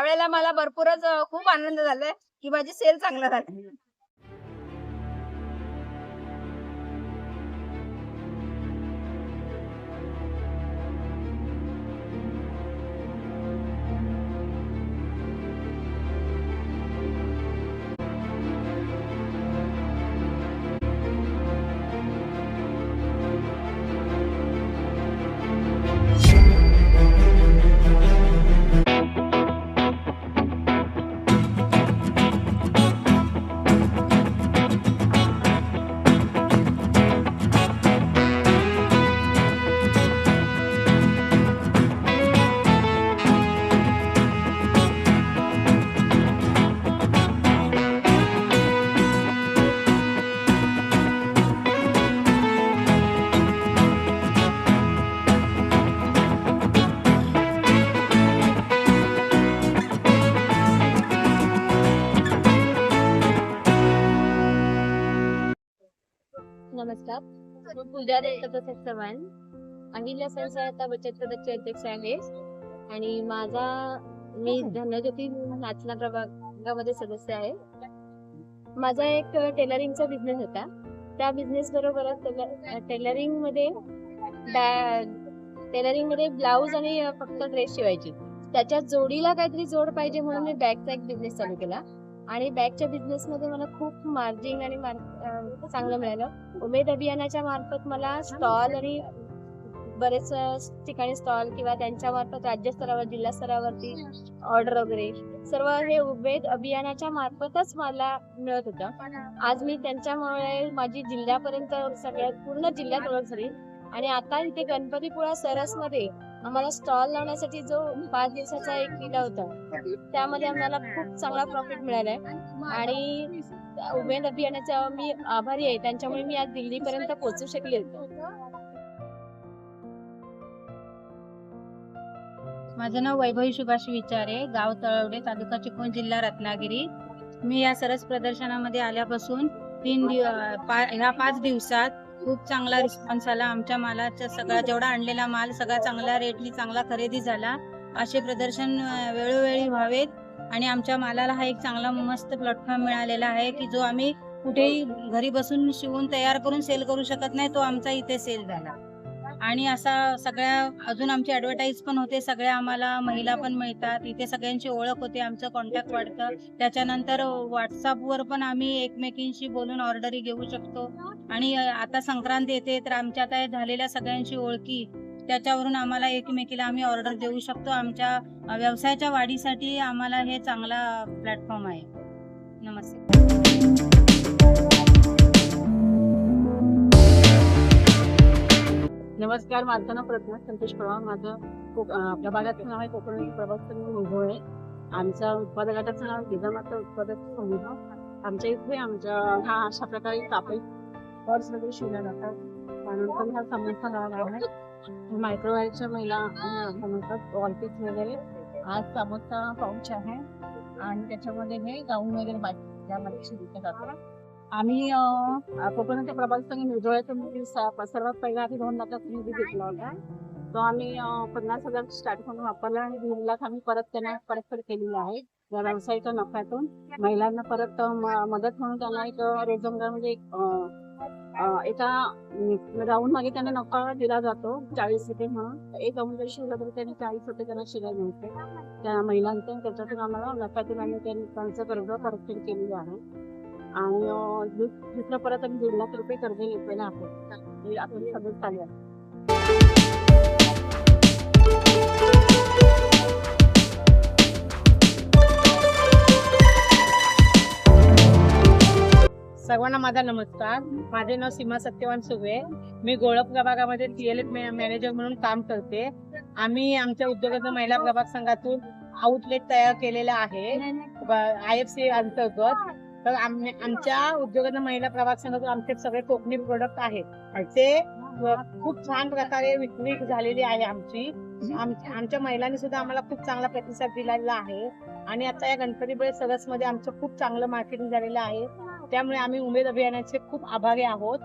यावेळेला मला भरपूरच खूप आनंद झालाय की माझी सेल चांगला झाली. पूजा दत्तप्रसाद चव्हाण अहिल्या स्वयंसहायता बचत गटाची अध्यक्ष आहे आणि माझा मी धनज्योती नाचना प्रभागामध्ये सदस्य आहे. माझा एक टेलरिंगचा बिझनेस होता. त्या बिझनेस बरोबरच टेलरिंगमध्ये टेलरिंगमध्ये ब्लाऊज आणि फक्त ड्रेस शिवायची. त्याच्या जोडीला काहीतरी जोड पाहिजे म्हणून मी बॅगचा एक बिझनेस चालू केला. आणि बॅगच्या बिझनेस मध्ये मला खूप मार्जिन आणि चांगलं मिळालं. उमेद अभियानाच्या मार्फत मला स्टॉल आणि बरेच ठिकाणी स्टॉल किंवा त्यांच्या मार्फत राज्यस्तरावर जिल्हा स्तरावरती ऑर्डर वगैरे सर्व हे उमेद अभियानाच्या मार्फतच मला मिळत होतं. आज मी त्यांच्यामुळे माझी जिल्ह्यापर्यंत सगळ्यात पूर्ण जिल्ह्यात ओळख झाली. आणि आता इथे गणपतीपुळा सरसमध्ये आम्हाला स्टॉल लावण्यासाठी जो पाच दिवसाचा एक दिला होता त्यामध्ये आम्हाला खूप चांगला प्रॉफिट मिळालाय. आणि उमेद अभियानाचा मी आभारी आहे. त्यांच्यामुळे मी आज दिल्लीपर्यंत पोहोचू शकले होते. माझं नाव वैभवी सुभाष विचारे गाव तळवडे तालुका चिपळूण जिल्हा रत्नागिरी. मी या सरस प्रदर्शनामध्ये आल्यापासून तीन दिव पा ह्या पाच दिवसात खूप चांगला रिस्पॉन्स आला. आमच्या मालाचा सगळा जेवढा आणलेला माल सगळा चांगला रेटली चांगला खरेदी झाला. असे प्रदर्शन वेळोवेळी व्हावेत. आणि आमच्या मालाला हा एक चांगला मस्त प्लॅटफॉर्म मिळालेला आहे की जो आम्ही कुठेही घरी बसून शिवून तयार करून सेल करू शकत नाही तो आमचा इथे सेल झाला. आणि असा सगळ्या अजून आमची ऍडव्हर्टाईज पण होते सगळ्या आम्हाला महिला पण मिळतात इथे सगळ्यांची ओळख होते आमचं कॉन्टॅक्ट वाढतं. त्याच्यानंतर व्हॉट्सअपवर पण आम्ही एकमेकींशी बोलून ऑर्डरी घेऊ शकतो. आणि आता संक्रांत येते तर आमच्या आता झालेल्या सगळ्यांची ओळखी त्याच्यावरून आम्हाला एकमेकीला आम्ही ऑर्डर देऊ शकतो. आमच्या व्यवसायाच्या वाढीसाठी आम्हाला हे चांगला प्लॅटफॉर्म आहे. नमस्ते. नमस्कार माझं नाव प्रज्ञा संतोष प्रभाव माझं आपल्या भागाचं नाव आहे कोकण प्रभाग आहे आमच्या उत्पादक गटाचं नाव गिजामाता उत्पादक समूह आमच्या इथे आमच्या हा अशा प्रकारे कापडी पर्स वगैरे शिवल्या जातात. त्यानंतर हा समस्या गाव आहे. मायक्रोवेव्हच्या महिला म्हणतात वॉलपेज वगैरे. आज समोसा पाऊच आहे. आणि त्याच्यामध्ये हे गाऊन वगैरे बाकी त्यामध्ये शिवले जातात. आम्ही कोकणातील कोकणाच्या प्रभाग संघ निर्जोळ्याचा सर्वात पहिला आधी दोन लाखाचा निधी घेतला होता. तो आम्ही पन्नास हजार स्टार्ट करून वापरला आणि दीड लाख आम्ही परत त्यांना परतफेड केलेली आहे. या व्यवसायाच्या नफ्यातून. महिलांना परत म- मदत म्हणून त्यांना एक रोजगार म्हणजे एक एका राऊंड मागे त्यांना नफा दिला जातो चाळीस रुपये म्हणून. एक अमुक जरी शिवलं तरी त्यांनी चाळीस रुपये त्यांना शिवाय मिळते. त्या महिलांचं त्याच्यातून आम्हाला नफ्यातून आम्ही त्यांनी त्यांचं कर्ज परतफेड केलेली आहे. आणि अं, दु- दुसरं परत आम्ही दीड लाख रुपये कर्ज घेतलेलं आहे हे आपण सगळं चालू आहे. सर्वांना माझा नमस्कार. माझे नाव सीमा सत्यवान सुबे मी गोळप प्रभागामध्ये टीएलएफ मॅनेजर म्हणून काम करते. आम्ही आमच्या उद्योगाचा महिला प्रभाग संघातून आउटलेट तयार केलेला आहे. आय एफ सी अंतर्गत. तर आम्ही आमच्या उद्योगाचा महिला प्रभाग संघातून आमचे सगळे कोकणी प्रोडक्ट आहेत. ते खूप छान प्रकारे विक्री झालेली आहे आमची. आम- आमच्या महिलांनी सुद्धा आम्हाला खूप चांगला प्रतिसाद दिलेला आहे. आणि आता या गणपतीपुळे सरसमध्ये आमचं खूप चांगलं मार्केटिंग झालेलं आहे. त्यामुळे आम्ही उमेद अभियानाचे खूप आभारी आहोत.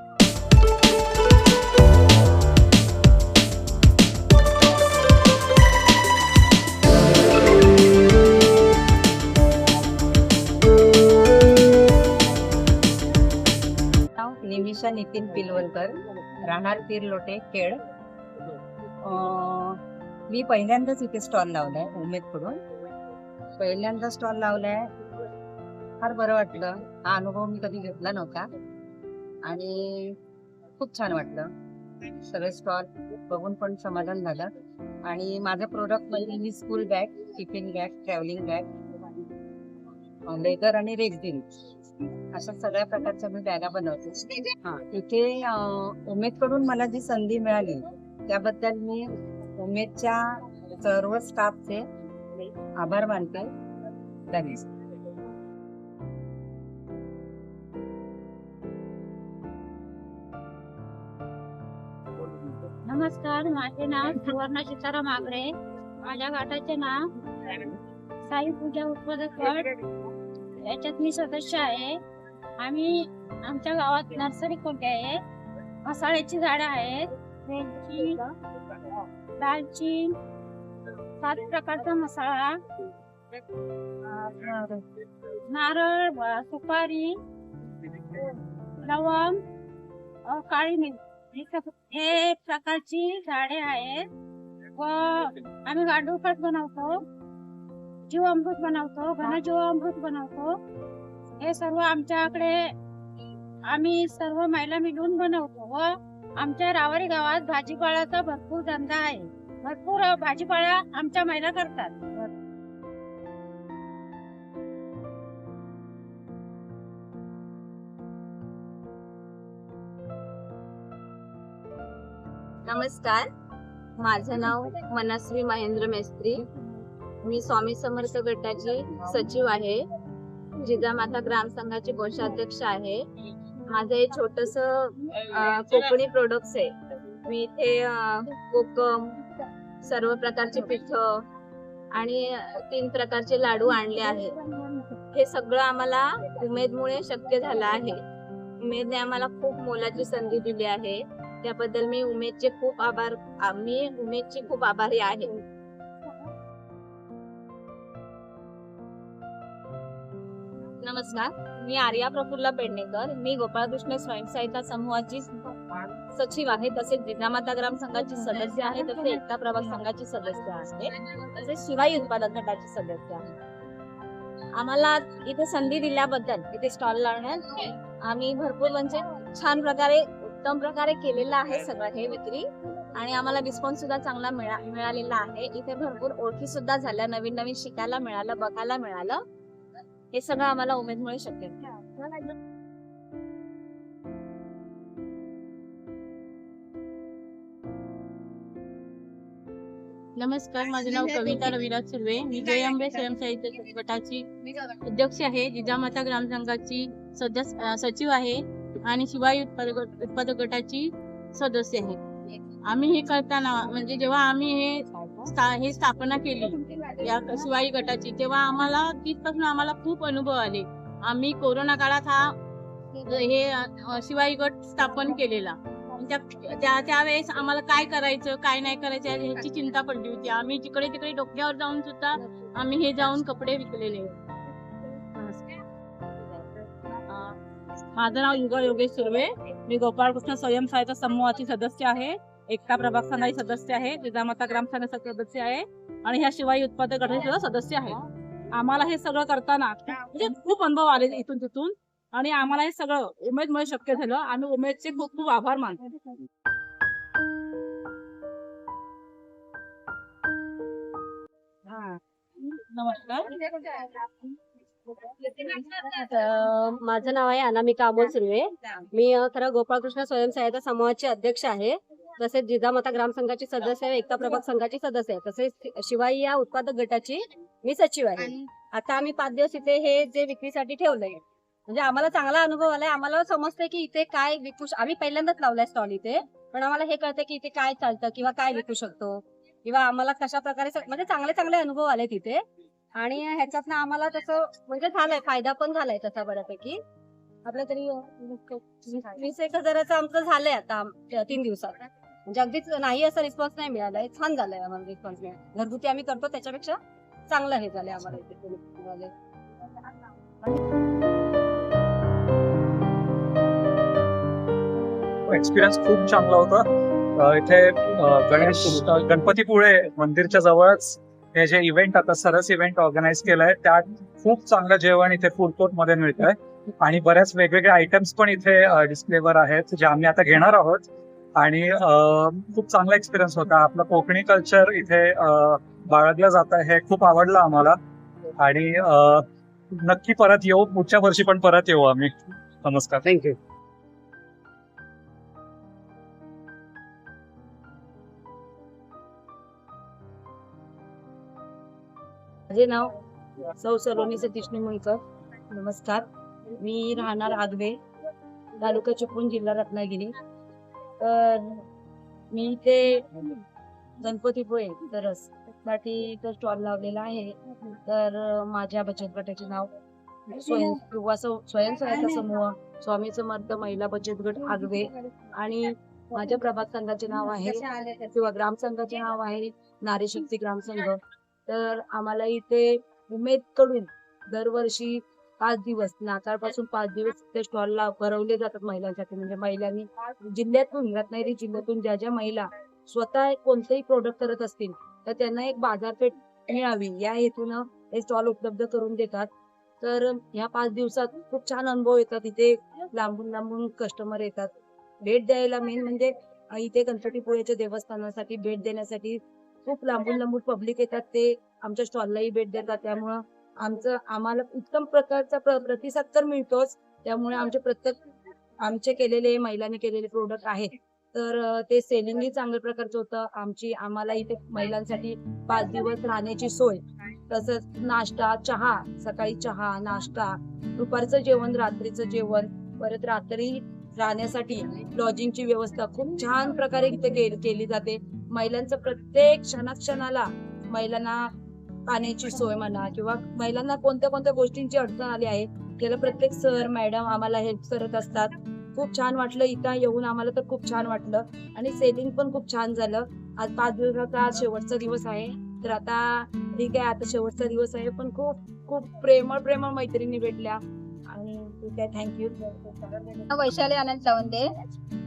निमिषा नितीन पिलवलकर राहणार लोटे खेड मी पहिल्यांदाच इथे स्टॉल लावलाय उमेदकडून. पहिल्यांदा स्टॉल लावलाय. फार बरं वाटलं. हा अनुभव मी कधी घेतला नव्हता. आणि खूप छान वाटलं. सगळे स्टॉल बघून पण समाधान झालं. आणि माझं प्रोडक्ट म्हणजे मी school bag tiffin bag travelling bag leather आणि रेक्झिन अशा सगळ्या प्रकारच्या मी बॅगा बनवते. हा इथे अं, उमेदकडून मला जी संधी मिळाली त्याबद्दल मी उमेदच्या सर्व स्टाफचे आभार मानते. धन्यवाद. नमस्कार माझे नाव सुवर्णा सीताराम आगरे. माझ्या गटाचे नाव साई पूजा उत्पादक गट. याच्यात मी सदस्य आहे. आम्ही आमच्या गावात नर्सरी कोणती आहे? मसाळ्याची झाडं आहेत. वेलची दालचीन सात प्रकारचा मसाला नारळ सुपारी लवंग काळी मिरी हे प्रकारची झाडे आहेत. व आम्ही गांडूळ बनवतो. जीवामृत बनवतो घन जीवामृत बनवतो. हे सर्व आमच्याकडे आम्ही सर्व महिला मिळून बनवतो व आमच्या रावारी गावात भाजीपाल्याचा भरपूर धंदा आहे. भरपूर भाजीपाला आमच्या महिला करतात. नमस्कार. माझं नाव मनस्वी महेंद्र मेस्त्री. मी स्वामी समर्थ गटाची सचिव आहे. जिजामाता ग्राम संघाची कोषाध्यक्ष आहे. माझं हे छोटस कोकणी प्रोडक्ट्स आहे. मी इथे कोकम सर्व प्रकारचे पिठ आणि तीन प्रकारचे लाडू आणले आहेत. हे सगळं आम्हाला उमेदमुळे शक्य झालं आहे. उमेदने आम्हाला खूप मोलाची संधी दिली आहे. त्याबद्दल मी उमेदचे खूप आभार मी उमेदची खूप आभारी आहे. नमस्कार. मी आर्या प्रफुल्ला पेडणेकर. मी गोपाळकृष्ण स्वयंसहायता समूहाची सचिव आहे. तसेच जिजामाता ग्राम संघाची सदस्य आहे. तसे एकता प्रभाग संघाची सदस्य आहे. तसेच शिवाई उत्पादक गटाची सदस्य आहे. आम्हाला इथे संधी दिल्याबद्दल इथे स्टॉल लावण्यात आम्ही भरपूर म्हणजे छान प्रकारे उत्तम प्रकारे केलेलं आहे सगळं हे विक्री. आणि आम्हाला रिस्पॉन्स सुद्धा चांगला मिळा मिळालेला आहे. इथे भरपूर ओळखी सुद्धा झाल्या. नवीन नवीन शिकायला मिळालं बघायला मिळालं. हे सगळं आम्हाला उमेदमुळे शक्य झालं. नमस्कार माझे नाव कविता रविराज सुर्वे. मी जय अंबे स्वयंसहायता गटाची अध्यक्ष आहे. जिजामाता ग्राम संघाची सचिव आहे आणि शिवाय उत्पादक उत्पादक गटाची सदस्य आहे. आम्ही हे करताना म्हणजे जेव्हा आम्ही हे हे स्थापना केली या शिवाई गटाची. तेव्हा आम्हाला तिथपासून आम्हाला खूप अनुभव आले. आम्ही कोरोना काळात हा हे शिवाई गट स्थापन केलेला. त्या त्यावेळेस आम्हाला काय करायचं काय नाही करायचं ह्याची चिंता पडली होती. आम्ही जिकडे तिकडे डोक्यावर जाऊन सुद्धा आम्ही हे जाऊन कपडे विकलेले. माझं नाव युगा योगेश सुर्वे. मी गोपाळकृष्ण स्वयंसहायता समूहाची सदस्य आहे. एकता प्रभाग संघाची सदस्य आहे जिजामाता ग्राम सदस्य आहे आणि ह्या शिवाय उत्पादक गटाचे सुद्धा सदस्य आहे आम्हाला हे सगळं करताना म्हणजे खूप अनुभव आले इथून तिथून आणि आम्हाला हे सगळं उमेदमुळे शक्य झालं. आम्ही उमेदचे खूप खूप आभार मानतो. नमस्कार. माझं नाव आहे अनामिका अमोल सुर्वे. मी खरं गोपाळकृष्ण स्वयंसहायता समूहाचे अध्यक्ष आहे. तसेच जिजामाता ग्राम संघाची सदस्य आहे एकता प्रभाग संघाची सदस्य आहे. तसेच शिवाई या उत्पादक गटाची मी सचिव आहे. आता आम्ही पाच दिवस इथे हे जे विक्रीसाठी ठेवलंय म्हणजे आम्हाला चांगला अनुभव आलाय. आम्हाला समजतंय की इथे काय विकू आम्ही पहिल्यांदाच लावलाय स्टॉल इथे पण आम्हाला हे कळतंय की इथे काय चालतं किंवा काय विकू शकतो किंवा आम्हाला कशा प्रकारे म्हणजे चांगले चांगले अनुभव आले तिथे आणि ह्याच्यातनं आम्हाला तसं म्हणजे झालंय फायदा पण झालाय तसा बऱ्यापैकी. आपलं तरी वीस एक हजाराचं आमचं झालंय आता तीन दिवसात. म्हणजे अगदीच नाही असा रिस्पॉन्स नाही मिळालाय छान झालाय आम्हाला रिस्पॉन्स मिळाला. घरगुती आम्ही करतो त्याच्यापेक्षा चांगलं हे झालंय आम्हाला. इथे एक्सपिरियन्स खूप चांगला होता. इथे गणेश गणपतीपुळे मंदिरच्या जवळच हे जे इव्हेंट आता सरस इव्हेंट ऑर्गनाईज केलाय त्यात खूप चांगलं जेवण इथे फूड कोर्टमध्ये मिळतंय. आणि बऱ्याच वेगवेगळ्या आयटम्स पण इथे डिस्प्लेवर आहेत जे आम्ही आता घेणार आहोत. आणि अ, खूप चांगला एक्सपिरियन्स होता. आपलं कोकणी कल्चर इथे बाळगलं जात आहे हे खूप आवडलं आम्हाला. आणि नक्की परत येऊ. पुढच्या वर्षी पण परत येऊ आम्ही. नमस्कार. थँक्यू माझे नाव सौ सलोनी सतीश निमुळकर नमस्कार. मी राहणार आगवे तालुका चिपळूण जिल्हा रत्नागिरी. तर मी इथे गणपतीपुळे तरच. साठी तर स्टॉल लावलेला आहे. तर माझ्या बचत गटाचे नाव स्वयं किंवा स्वयंसहायता समूह स्वामी समर्थ महिला बचत गट आगवे आणि माझ्या प्रभात संघाचे नाव आहे किंवा ग्राम संघाचे नाव आहे नारी शक्ती ग्राम संघ. तर आम्हाला इथे उमेदकडून दरवर्षी पाच दिवस नाताळपासून पाच दिवस ते स्टॉलला भरवले जातात महिलांसाठी. म्हणजे महिलांनी जिल्ह्यातून रत्नागिरी जिल्ह्यातून ज्या ज्या महिला स्वतः कोणतेही प्रोडक्ट करत असतील तर त्यांना एक बाजारपेठ मिळावी. या हेतूनं हे स्टॉल उपलब्ध करून देतात. तर ह्या पाच दिवसात खूप छान अनुभव येतात. इथे लांबून लांबून कस्टमर येतात. भेट द्यायला मेन म्हणजे इथे गणपतीपुळेच्या देवस्थानासाठी भेट देण्यासाठी खूप लांबून लांबून पब्लिक येतात. ते आमच्या स्टॉललाही भेट देतात. त्यामुळं आमचं आम्हाला उत्तम प्रकारचा प्रतिसाद तर मिळतोच. त्यामुळे आमचे प्रत्येक आमचे केलेले महिलांनी केलेले प्रोडक्ट आहेत. तर ते सेलिंगही चांगल्या प्रकारचं होतं. आमची आम्हाला इथे महिलांसाठी पाच दिवस राहण्याची सोय. तसंच नाश्ता चहा सकाळी चहा नाश्ता दुपारचं जेवण रात्रीचं जेवण परत रात्री राहण्यासाठी लॉजिंगची व्यवस्था खूप छान प्रकारे इथे केली जाते. महिलांचं प्रत्येक क्षणाक्षणाला महिलांना पाण्याची सोय म्हणा किंवा महिलांना कोणत्या कोणत्या गोष्टींची अडचण आली आहे त्याला प्रत्येक सर मॅडम आम्हाला हेल्प करत असतात. खूप छान वाटलं इथं येऊन आम्हाला तर खूप छान वाटलं. आणि सेलिंग पण खूप छान झालं. आज पाच दिवसाचा आज शेवटचा दिवस आहे. तर आता ठीक आहे आता शेवटचा दिवस आहे पण खूप खूप प्रेमळ प्रेमळ मैत्रिणी भेटल्या. आणि ठीक आहे थँक्यू वैशाली आनंद सावंदे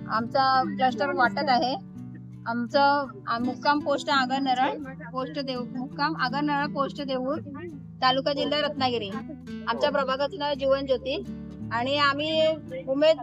आमचा क्लस्टर वाटत आहे. आमचं मुक्काम पोस्ट आगर नरळ पोस्ट देऊ मुक्काम आगर नरळ पोस्ट देऊळ तालुका जिल्हा रत्नागिरी. आमच्या प्रभागाचं नाव जीवन ज्योती. आणि आम्ही उमेद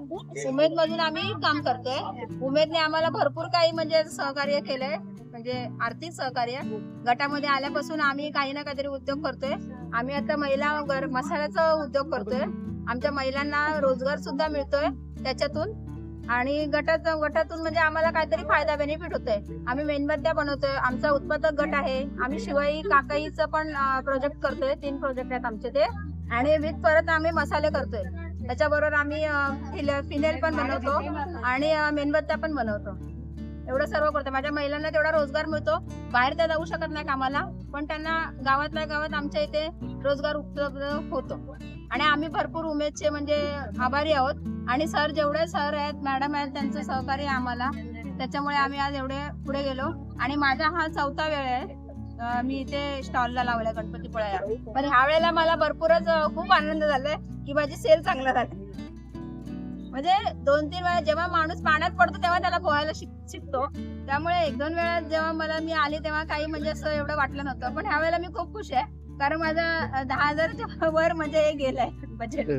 उमेद मधून आम्ही काम करतोय. उमेदने आम्हाला भरपूर काही म्हणजे सहकार्य केलंय. म्हणजे आर्थिक सहकार्य. गटामध्ये आल्यापासून आम्ही काही ना काहीतरी उद्योग करतोय. आम्ही आता महिला मसाल्याचा उद्योग करतोय. आमच्या महिलांना रोजगार सुद्धा मिळतोय त्याच्यातून. आणि गटात गटातून म्हणजे आम्हाला काहीतरी फायदा बेनिफिट होतोय. आम्ही मेणबत्त्या बनवतोय आमचा उत्पादक गट आहे. आम्ही शिवाई काकाईचं पण प्रोजेक्ट करतोय तीन प्रोजेक्ट आहेत आमचे ते. आणि विथ परत आम्ही मसाले करतोय. त्याच्याबरोबर आम्ही फिनेल पण बनवतो आणि मेणबत्त्या पण बनवतो. एवढं सर्व करतो माझ्या महिलांना तेवढा रोजगार मिळतो. बाहेर त्या जाऊ शकत नाही कामाला पण त्यांना गावातल्या गावात आमच्या इथे रोजगार उपलब्ध होतो. आणि आम्ही भरपूर उमेदचे म्हणजे आभारी आहोत. आणि सर जेवढे सर आहेत मॅडम आहेत त्यांचं सहकार्य आम्हाला. त्याच्यामुळे आम्ही आज एवढे पुढे गेलो. आणि माझा हा चौथा वेळ आहे. मी इथे स्टॉलला लावलाय गणपतीपुळ्याला. पण ह्या वेळेला मला भरपूरच खूप आनंद झालाय की माझी सेल चांगला झाली. म्हणजे दोन तीन वेळा जेव्हा माणूस पाण्यात पडतो तेव्हा त्याला पोहायला शिक शिकतो. त्यामुळे एक दोन वेळा जेव्हा मला मी आली तेव्हा काही म्हणजे असं एवढं वाटलं नव्हतं. पण ह्या वेळेला मी खूप खुश आहे. कारण माझा दहा हजारच्या वर म्हणजे हे गेलंय बजेट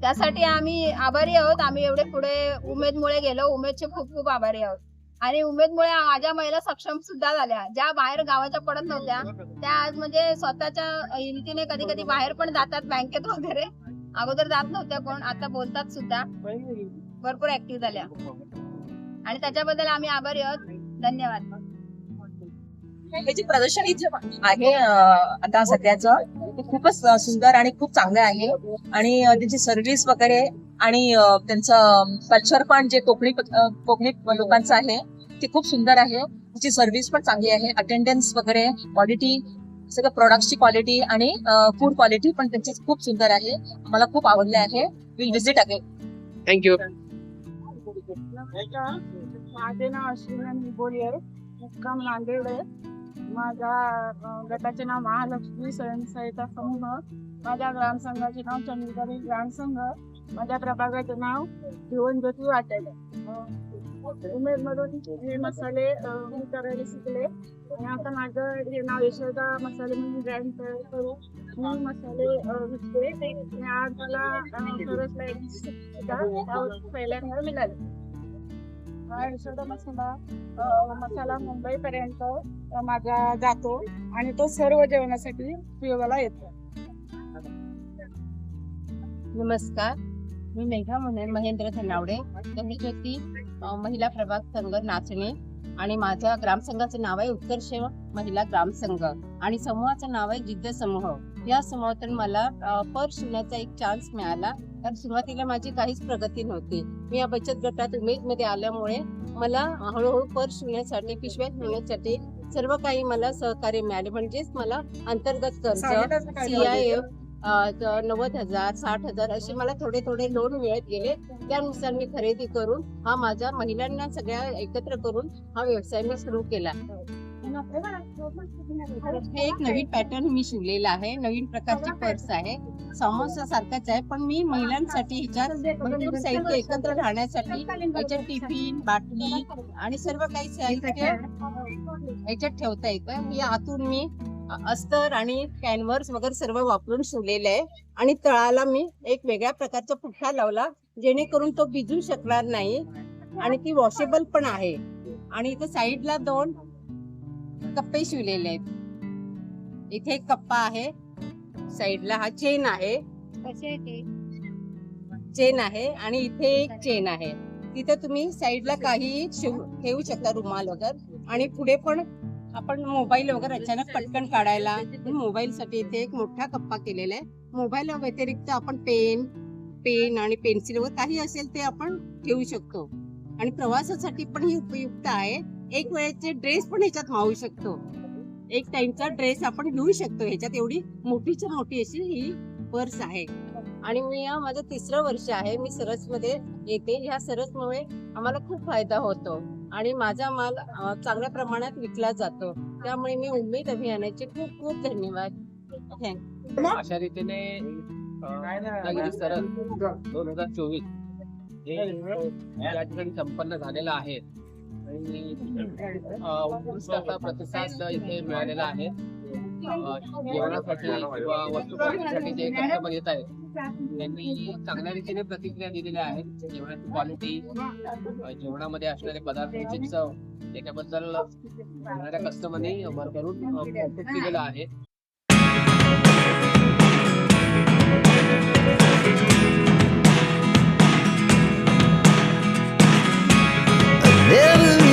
त्यासाठी आम्ही आभारी आहोत. आम्ही एवढे पुढे उमेदमुळे गेलो. उमेदचे खूप खूप आभारी आहोत. आणि उमेदमुळे माझ्या महिला सक्षम सुद्धा झाल्या. ज्या बाहेर गावाच्या पडत नव्हत्या त्या आज म्हणजे स्वतःच्या हिमतीने कधी कधी बाहेर पण जातात बँकेत वगैरे. अगोदर जात नव्हत्या कोण आता बोलतात सुद्धा. भरपूर ऍक्टिव्ह झाल्या. आणि त्याच्याबद्दल आम्ही आभारी आहोत. धन्यवाद. हे जे प्रदर्शन इथे आहे. आता सध्याचं ते खूपच सुंदर आणि खूप चांगलं आहे. आणि त्यांची सर्व्हिस वगैरे आणि त्यांचं कल्चर पण जे कोकणी कोकणी लोकांचं आहे ते खूप सुंदर आहे. त्याची सर्व्हिस पण चांगली आहे. अटेंडन्स वगैरे क्वालिटी सगळं प्रोडक्टची क्वालिटी आणि फूड क्वालिटी पण त्यांची खूप सुंदर आहे. मला खूप आवडले आहे. Will visit again. थँक्यू माझे नाव अश्विनी निबोरी आहे मुक्काम नांदेड आहे माझ्या गटाचे नाव महालक्ष्मी स्वयंसहायता समूह माझ्या ग्रामसंघाचे नाव चंदीगरी ग्रामसंघ. माझ्या प्रभागाचं नाव जीवनज्योती वाटेल. उमेद मधून हे मसाले मी करायला शिकले. आणि आता माझं हे नाव यशोदा मसाले म्हणून ब्रँड तयार करू. मी मसाले विकते. आणि आज मला अं, सरसला पहिल्यांदा मिळाले. यशोदा मसाला मसाला मुंबईपर्यंत माझा जातो. आणि तो सर्व जेवणासाठी उपयोगाला येतो. नमस्कार. मी मेघा म्हणून महेंद्र धनावडे ज्योती महिला प्रभाग संघ नाचणे आणि माझ्या ग्रामसंघाचं नाव आहे उत्कर्ष महिला ग्रामसंघ आणि समूहाचं नाव आहे जिद्द समूह. या समूहातून मला पर्स शिवण्याचा एक चान्स मिळाला. कारण सुरुवातीला माझी काहीच प्रगती नव्हती. मी या बचत गटात उमेदमध्ये आल्यामुळे मला हळूहळू पर्स शिवण्यासाठी पिशव्या शिवण्यासाठी सर्व काही मला सहकार्य मिळाले. म्हणजेच मला अंतर्गत कर्ज सीआयएफ नव्वद हजार साठ हजार असे मला थोडे थोडे लोन मिळत गेले. त्यानुसार मी खरेदी करून हा माझ्या महिलांना सगळ्या एकत्र करून हा व्यवसाय मी सुरू केला. हे एक नवीन पॅटर्न मी शिवलेला आहे. नवीन प्रकारची पर्स आहे. समोसा सारखाच आहे पण मी महिलांसाठी साहित्य एकत्र राहण्यासाठी याच्यात टिफिन बाटली आणि सर्व काही साहित्य याच्यात ठेवता येतं. या आतून मी अस्तर आणि कॅनव्हर्स वगैरे सर्व वापरून शिवलेलं आहे. आणि तळाला मी एक वेगळ्या प्रकारचा पुठ्ठा लावला जेणेकरून तो भिजू शकणार नाही. आणि ती वॉशेबल पण आहे. आणि इथे साईडला दोन कप्पे शिवलेले आहेत. इथे एक कप्पा आहे. साईडला हा चेन आहे. चेन आहे आणि इथे एक चेन आहे. तिथे तुम्ही साईडला काही शिव ठेवू शकता रुमाल वगैरे. आणि पुढे पण आपण मोबाईल वगैरे अचानक पटकन काढायला. मोबाईल साठी इथे एक मोठा कप्पा केलेला आहे. मोबाईल व्यतिरिक्त आपण पेन पेन आणि पेन्सिल वगैरे काही असेल ते आपण ठेवू शकतो. आणि प्रवासासाठी पण ही उपयुक्त आहे. एक वेळेचे ड्रेस पण ह्याच्यात मावू शकतो. एक टाइमचा ड्रेस आपण घेऊ शकतो. ह्याच्यात एवढी मोठीच्या मोठी अशी ही पर्स आहे. आणि मी या माझं तिसरं वर्ष आहे. मी सरसमध्ये येते. ह्या सरसमुळे आम्हाला खूप फायदा होतो. आणि माझा माल चांगल्या प्रमाणात विकला जातो. त्यामुळे मी उमेद अभियानाचे खूप खूप धन्यवाद. थँक्यू अशा रीतीने दोन हजार चोवीस हे या ठिकाणी संपन्न झालेलं आहे. आणि अं, उत्कृष्ट असा प्रतिसाद इथे मिळालेला आहे. जेवणासाठी किंवा वस्तू जे कस्टमर येत आहेत त्यांनी चांगल्या रीतीने प्रतिक्रिया दिलेल्या आहेत. जेवणाची क्वालिटी जेवणामध्ये असणारे पदार्थ चव त्याच्याबद्दल कस्टमरनी कस्टमरने भरभरून कौतुक आहे. Never